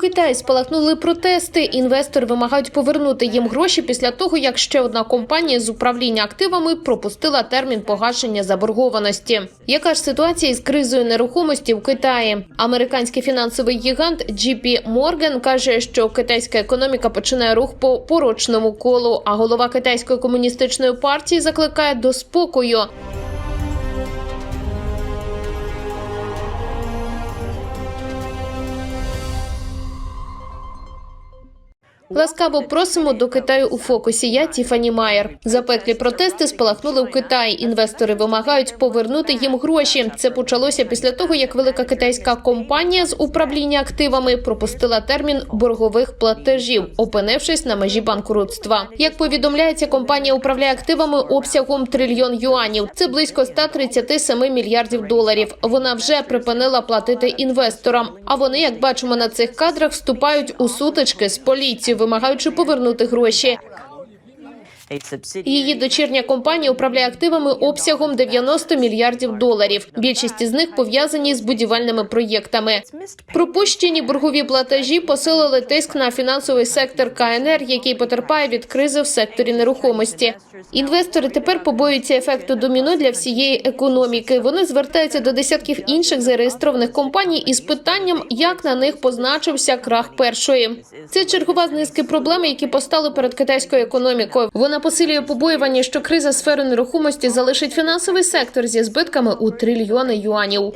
Китаї спалахнули протести. Інвестори вимагають повернути їм гроші після того, як ще одна компанія з управління активами пропустила термін погашення заборгованості. Яка ж ситуація із кризою нерухомості в Китаї? Американський фінансовий гігант JP Morgan каже, що китайська економіка починає рух по порочному колу. А голова китайської комуністичної партії закликає до спокою. Ласкаво просимо до Китаю у фокусі. Я Тіфані Майер. Запеклі протести спалахнули в Китаї. Інвестори вимагають повернути їм гроші. Це почалося після того, як велика китайська компанія з управління активами пропустила термін боргових платежів, опинившись на межі банкрутства. Як повідомляється, компанія управляє активами обсягом трильйон юанів. Це близько 137 мільярдів доларів. Вона вже припинила платити інвесторам. А вони, як бачимо на цих кадрах, вступають у сутички з поліцією, вимагаючи повернути гроші. Її дочірня компанія управляє активами обсягом 90 мільярдів доларів. Більшість із них пов'язані з будівельними проєктами. Пропущені боргові платежі посилили тиск на фінансовий сектор КНР, який потерпає від кризи в секторі нерухомості. Інвестори тепер побоюються ефекту доміно для всієї економіки. Вони звертаються до десятків інших зареєстрованих компаній із питанням, як на них позначився крах першої. Це чергова з низки проблем, які постали перед китайською економікою. Вона посилює побоювання, що криза сфери нерухомості залишить фінансовий сектор зі збитками у трильйони юанів.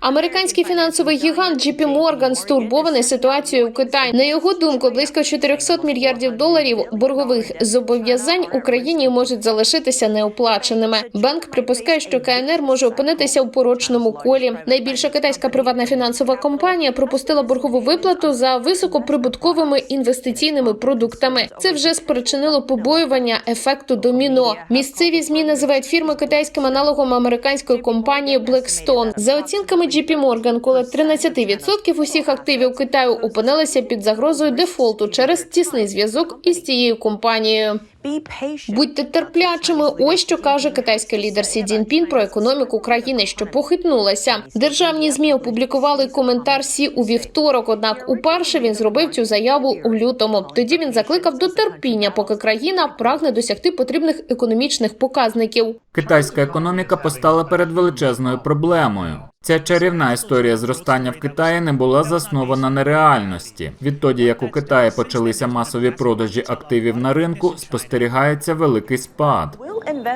Американський фінансовий гігант JP Morgan стурбований ситуацією в Китаї. На його думку, близько 400 мільярдів доларів боргових зобов'язань Україні можуть залишитися неоплаченими. Банк припускає, що КНР може опинитися у порочному колі. Найбільша китайська приватна фінансова компанія пропустила боргову виплату за високоприбутковими інвестиційними продуктами. Це вже спричинило побоювання ефекту доміно. Місцеві змі називають фірми китайським аналогом американської компанії Blackstone. За оцінками JP Morgan, коло 13% усіх активів Китаю опинилися під загрозою дефолту через тісний зв'язок із цією компанією. Будьте терплячими. Ось що каже китайський лідер Сі Цзіньпін про економіку країни, що похитнулася. Державні змі опублікували коментар Сі у вівторок. Однак, уперше він зробив цю заяву у лютому. Тоді він закликав до терпіння, поки країна прагне досягти потрібних економічних показників. Китайська економіка постала перед величезною проблемою. Ця чарівна історія зростання в Китаї не була заснована на реальності. Відтоді, як у Китаї почалися масові продажі активів на ринку, спостерігається великий спад.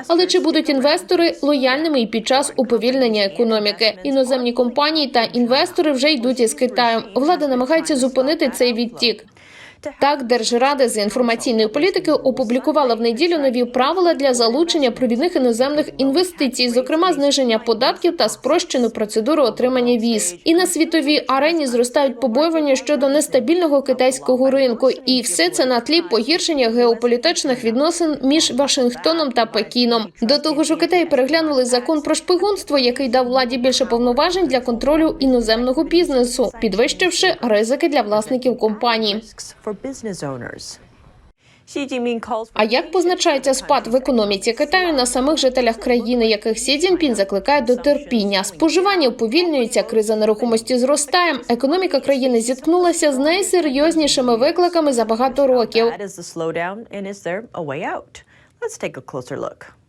Але чи будуть інвестори лояльними і під час уповільнення економіки? Іноземні компанії та інвестори вже йдуть із Китаю. Влада намагається зупинити цей відтік. Так, Держрада з інформаційної політики опублікувала в неділю нові правила для залучення провідних іноземних інвестицій, зокрема зниження податків та спрощену процедуру отримання віз. І на світовій арені зростають побоювання щодо нестабільного китайського ринку, і все це на тлі погіршення геополітичних відносин між Вашингтоном та Пекіном. До того ж, у Китаї переглянули закон про шпигунство, який дав владі більше повноважень для контролю іноземного бізнесу, підвищивши ризики для власників компаній. For business owners. А як позначається спад в економіці Китаю на самих жителях країни, яких Сі Цзіньпін закликає до терпіння? Споживання уповільнюється, криза нерухомості зростає. Економіка країни зіткнулася з найсерйознішими викликами за багато років. Let's take a closer look.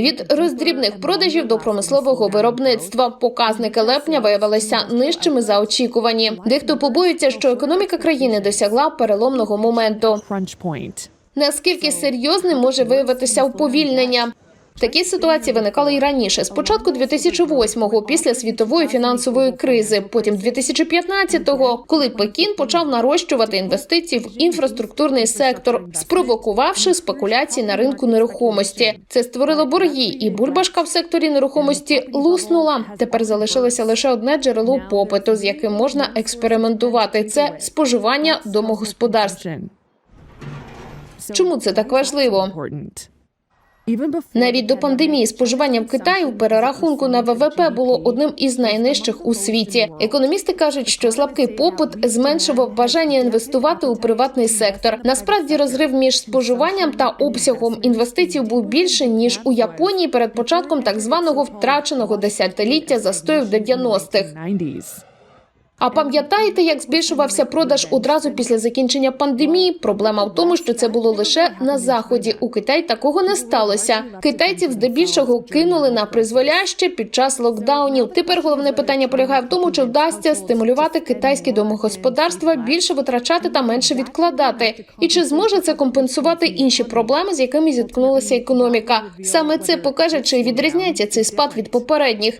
Від роздрібних продажів до промислового виробництва показники липня виявилися нижчими за очікувані. Дехто побоюється, що економіка країни досягла переломного моменту. Наскільки серйозним може виявитися уповільнення? Такі ситуації виникали й раніше. Спочатку 2008-го, після світової фінансової кризи, потім 2015-го, коли Пекін почав нарощувати інвестиції в інфраструктурний сектор, спровокувавши спекуляції на ринку нерухомості. Це створило борги, і бульбашка в секторі нерухомості луснула. Тепер залишилося лише одне джерело попиту, з яким можна експериментувати. Це споживання домогосподарств. Чому це так важливо? Навіть до пандемії споживання в Китаї у перерахунку на ВВП було одним із найнижчих у світі. Економісти кажуть, що слабкий попит зменшував бажання інвестувати у приватний сектор. Насправді розрив між споживанням та обсягом інвестицій був більше ніж у Японії перед початком так званого втраченого десятиліття застою в 90-х. 90s. А пам'ятаєте, як збільшувався продаж одразу після закінчення пандемії? Проблема в тому, що це було лише на заході. У Китаї такого не сталося. Китайців здебільшого кинули на призволяще під час локдаунів. Тепер головне питання полягає в тому, чи вдасться стимулювати китайські домогосподарства більше витрачати та менше відкладати, і чи зможе це компенсувати інші проблеми, з якими зіткнулася економіка. Саме це покаже, чи відрізняється цей спад від попередніх.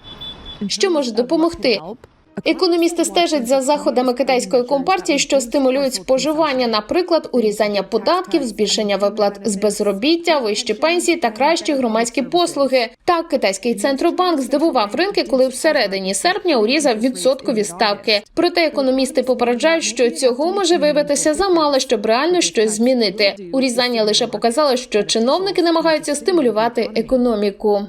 Що може допомогти? Економісти стежать за заходами китайської компартії, що стимулюють споживання, наприклад, урізання податків, збільшення виплат з безробіття, вищі пенсії та кращі громадські послуги. Так, китайський центробанк здивував ринки, коли всередині серпня урізав відсоткові ставки. Проте економісти попереджають, що цього може виявитися замало, щоб реально щось змінити. Урізання лише показало, що чиновники намагаються стимулювати економіку.